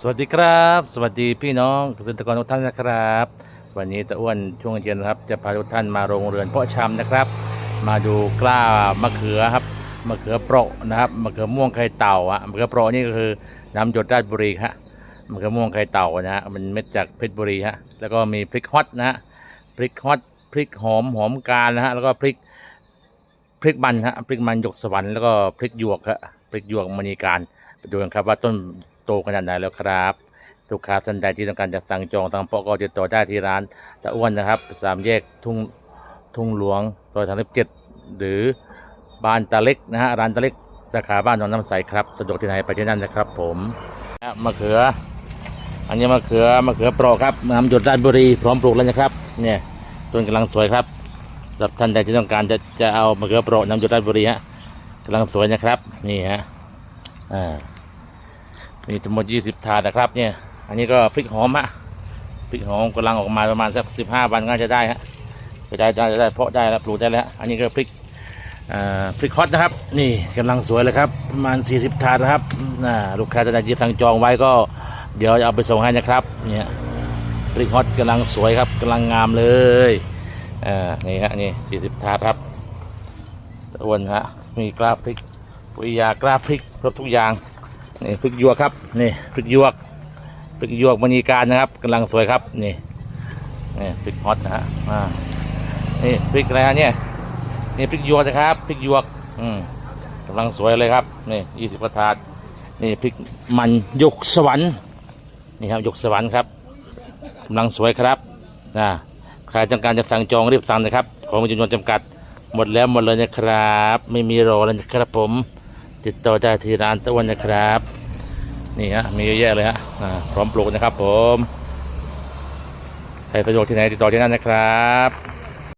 สวัสดีครับ สวัสดีพี่น้องเกษตรกรทุกท่านนะครับ วันนี้ตะอ้วนช่วงเย็นครับ จะพาทุกท่านมาโรงเรือนเพาะชำนะครับ มาดูกล้ามะเขือครับมะเขือเปราะนะครับมะเขือม่วงไข่เต่าอะมะเขือเปราะนี่ก็คือน้ำหยดราชบุรีฮะมะเขือม่วงไข่เต่านะฮะมันเม็ดจากเพชรบุรีฮะแล้วก็มีพริกฮอตนะฮะพริกฮอตพริกหอมหอมกาลนะฮะแล้วก็พริกพริกมันฮะพริกมันหยกสวรรค์แล้วก็พริกหยวกฮะพริกหยวกมณีการไปดูกันครับว่าต้น โตขนาดไหนแล้วครับลูกค้าท่านใดที่ต้องการจะสั่งจองทางปก็ติดต่อได้ที่ร้านตะอ้วนนะครับสามแยกทุ่งทุ่งหลวงซอยสามสิบเจ็ดหรือบ้านตาเล็กนะฮะร้านตาเล็กสาขาบ้านหนองน้ำใสครับสะดวกที่ไหนไปที่นั่นนะครับผมมะเขือ อันนี้มะเขือมะเขือเปราะครับน้ำหยดราชบุรีพร้อมปลูกแล้วนะครับเนี่ยต้นกำลังสวยครับสำหรับท่านใดที่ต้องการจะจะเอามะเขือเปราะน้ำหยดราชบุรีฮะกำลังสวยนะครับนี่ฮะอ่า มีทั้งหมด20ถาดนะครับ เนี่ย อันนี้ก็พริกหอมฮะพริกหอมกำลังออกมาประมาณสัก15วันก็จะได้ฮะจะได้จะได้เพาะได้แล้วปลูกได้แล้ว อันนี้ก็พริกอ่าพริกฮอตนะครับ นี่กำลังสวยเลยครับประมาณ40ถาดนะครับน่าลูกค้าท่านใดที่สั่งจองไว้ก็เดี๋ยวจะเอาไปส่งให้นะครับ เนี่ยพริกฮอตกำลังสวยครับกำลังงามเลยอ่านี่ฮะนี่40ถาดครับตะอ้วนฮะมีกล้าพริกปุยยากล้าพริกครบทุกอย่าง นี่พริกหยวกครับนี่พริกหยวกพริกหยวกมณีการนะครับกำลังสวยครับนี่นี่พริกฮอตนะฮะอ่านี่พริกอะไรฮะเนี่ยนี่พริกหยวกนะครับพริกหยวกอืมกำลังสวยเลยครับนี่ยี่สิบกระถาดนี่พริกมันหยกสวรรค์นี่ครับหยกสวรรค์ครับกำลังสวยครับนะใครต้องการจะสั่งจองรีบสั่งนะครับของมีจำนวนจำกัด หมดแล้วหมดเลยนะครับ ไม่มีรอแล้วนะครับผม ติดต่อได้ที่ร้านตะวันนะครับ นี่ฮะมีเยอะแยะเลยฮะอ่าพร้อมปลูกนะครับผมใครสะดวกที่ไหนติดต่อที่นั่นนะครับ